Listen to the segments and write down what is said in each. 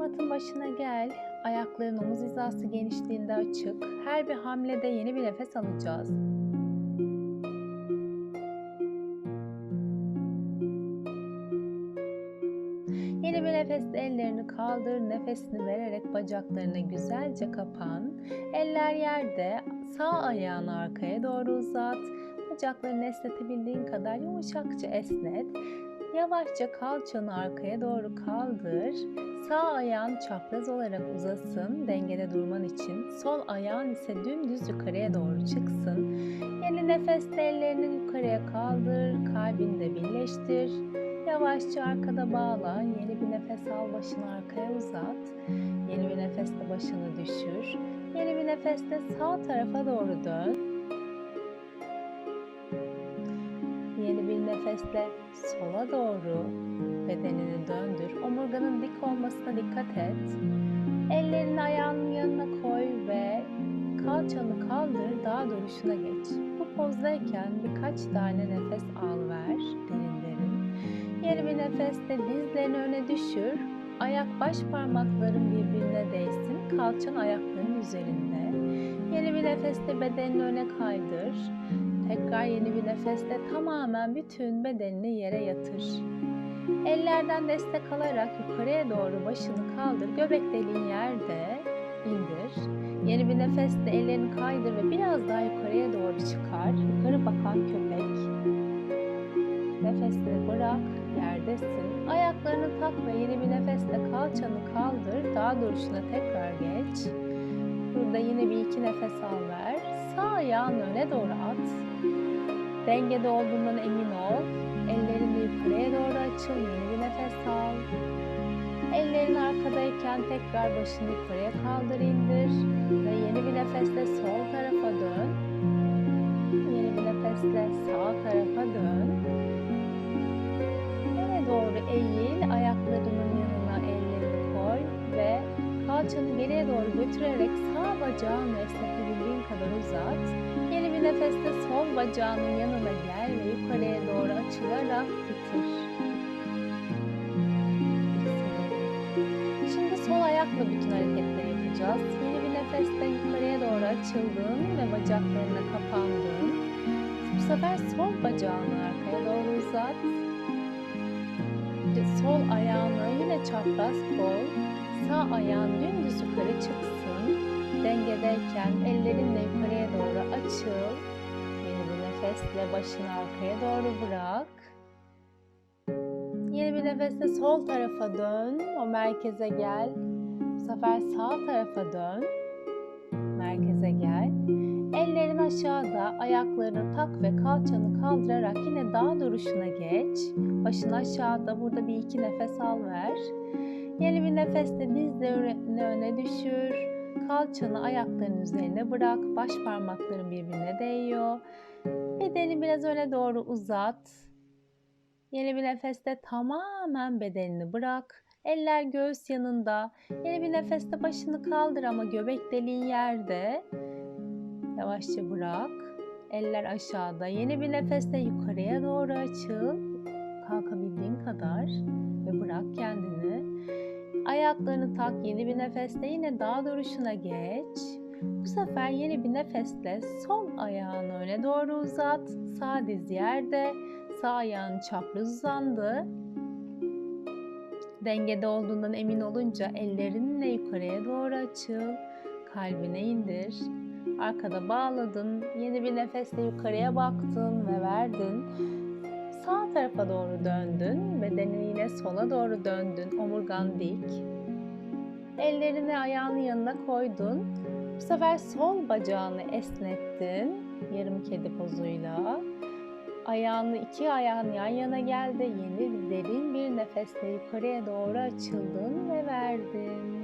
Matın başına gel. Ayakların omuz hizası genişliğinde açık. Her bir hamlede yeni bir nefes alacağız. Yeni bir nefesle ellerini kaldır, nefesini vererek bacaklarını güzelce kapan. Eller yerde, sağ ayağını arkaya doğru uzat. Bacaklarını esnetebildiğin kadar yumuşakça esnet. Yavaşça kalçanı arkaya doğru kaldır. Sağ ayağın çapraz olarak uzasın dengede durman için. Sol ayağın ise dümdüz yukarıya doğru çıksın. Yeni nefeste ellerini yukarıya kaldır. Kalbinde birleştir. Yavaşça arkada bağla. Yeni bir nefes al başını arkaya uzat. Yeni bir nefeste başını düşür. Yeni bir nefeste sağ tarafa doğru dön. Nefesle sola doğru bedenini döndür. Omurganın dik olmasına dikkat et. Ellerini ayağının yanına koy ve kalçanı kaldır, dağ duruşuna geç. Bu pozdayken birkaç tane nefes al ver, derin derin. Yeni bir nefeste dizlerini öne düşür. Ayak baş parmakların birbirine değsin. Kalçan ayakların üzerinde. Yeni bir nefeste bedenini öne kaydır. Tekrar yeni bir nefeste tamamen bütün bedenini yere yatır. Ellerden destek alarak yukarıya doğru başını kaldır. Göbek deliğin yerde indir. Yeni bir nefeste ellerini kaydır ve biraz daha yukarıya doğru çıkar. Yukarı bakan köpek. Nefesini bırak, yerdesin. Ayaklarını tak ve yeni bir nefeste kalçanı kaldır. Dağ duruşuna tekrar geç. Burada yine bir iki nefes al ver. Sağ ayağını öne doğru at. Dengede olduğundan emin ol. Ellerini yukarıya doğru açıl. Yeni bir nefes al. Ellerin arkadayken tekrar başını yukarıya kaldır indir. Ve yeni bir nefesle sol tarafa dön. Yeni bir nefesle sağ tarafa dön. Öne doğru eğil. Ayaklarının yanına ellerini koy ve kalçanı geriye doğru götürerek sağ bacağını esnetebildiğin kadar uzat. Yeni bir nefeste sol bacağının yanına gel ve yukarıya doğru açılarak bitir. Şimdi sol ayakla bütün hareketleri yapacağız. Yeni bir nefeste yukarıya doğru açıldın ve bacaklarına kapandın. Bu sefer sol bacağını arkaya doğru uzat. Sol ayağını yine çapraz koy. Sağ ayağın dümdüz yukarı çıksın. Dengedeyken ellerinle yukarıya doğru açıl. Yeni bir nefesle başını arkaya doğru bırak. Yeni bir nefesle sol tarafa dön. O merkeze gel. Bu sefer sağ tarafa dön. Merkeze gel. Ellerin aşağıda, ayaklarını tak ve kalçanı kaldırarak yine dağ duruşuna geç. Başın aşağıda, burada bir iki nefes al ver. Yeni bir nefeste dizlerini öne düşür. Kalçanı ayakların üzerine bırak. Baş parmakların birbirine değiyor. Bedeni biraz öne doğru uzat. Yeni bir nefeste tamamen bedenini bırak. Eller göğüs yanında. Yeni bir nefeste başını kaldır ama göbek deliğin yerde. Yavaşça bırak. Eller aşağıda. Yeni bir nefeste yukarıya doğru açıl. Kalkabildiğin kadar ve bırak kendini. Ayaklarını tak. Yeni bir nefeste yine dağ duruşuna geç. Bu sefer yeni bir nefesle sol ayağını öne doğru uzat. Sağ diz yerde. Sağ ayağın çapraz uzandı. Dengede olduğundan emin olunca ellerinle yukarıya doğru açıl. Kalbine indir. Arkada bağladın. Yeni bir nefesle yukarıya baktın ve verdin. Sağ tarafa doğru döndün. Bedenini yine sola doğru döndün. Omurgan dik. Ellerini ayağının yanına koydun. Bu sefer sol bacağını esnettin. Yarım kedi pozuyla. Ayağını iki ayağın yan yana geldi. Yeni derin bir nefesle yukarıya doğru açıldın ve verdin.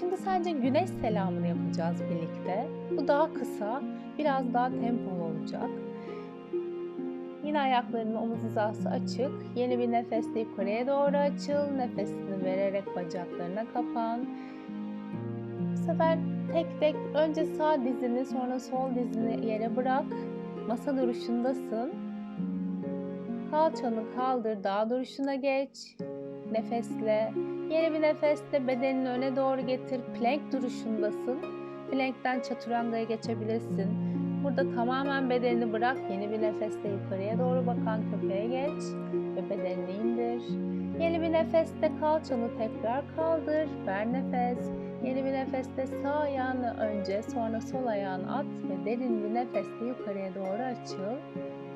Şimdi sadece güneş selamını yapacağız birlikte. Bu daha kısa, biraz daha tempolu olacak. Yine ayaklarının omuz hizası açık. Yeni bir nefesle yukarıya doğru açıl. Nefesini vererek bacaklarına kapan. Bu sefer tek tek önce sağ dizini sonra sol dizini yere bırak. Masa duruşundasın. Kalçanı kaldır, dağ duruşuna geç. nefesle. Yeni bir nefesle bedenini öne doğru getir. Plank duruşundasın. Plankten çaturangaya geçebilirsin. Burada tamamen bedenini bırak. Yeni bir nefesle yukarıya doğru bakan köpeğe geç ve bedenini indir. Yeni bir nefeste kalçanı tekrar kaldır. Ver nefes. Yeni bir nefeste sağ ayağını önce sonra sol ayağını at ve derin bir nefesle yukarıya doğru açıl.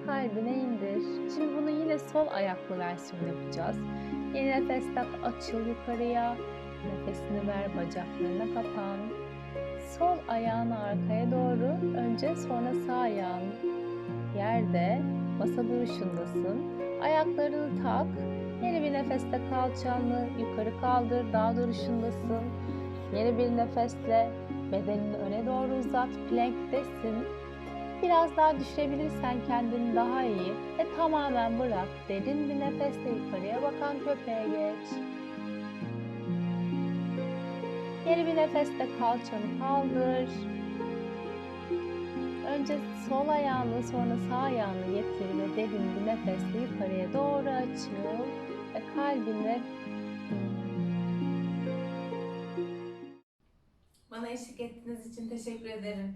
Kalbine indir. Şimdi bunu yine sol ayaklı versiyon yapacağız. Yeni nefeste açıl yukarıya. Nefesini ver bacaklarına kapan. Sol ayağını arkaya doğru önce sonra sağ ayağın yerde masa duruşundasın. Ayaklarını tak. Yeni bir nefeste kalçanı yukarı kaldır. Dağ duruşundasın. Yeni bir nefesle bedenini öne doğru uzat. Plank'tesin. Biraz daha düşürebilirsen kendini daha iyi ve tamamen bırak. Derin bir nefesle yukarıya bakan köpeğe geç. Yeni bir nefeste kalçanı kaldır. Önce sol ayağını sonra sağ ayağını getir ve derin bir nefesle yukarıya doğru açıl ve kalbine Bana eşlik ettiğiniz için teşekkür ederim.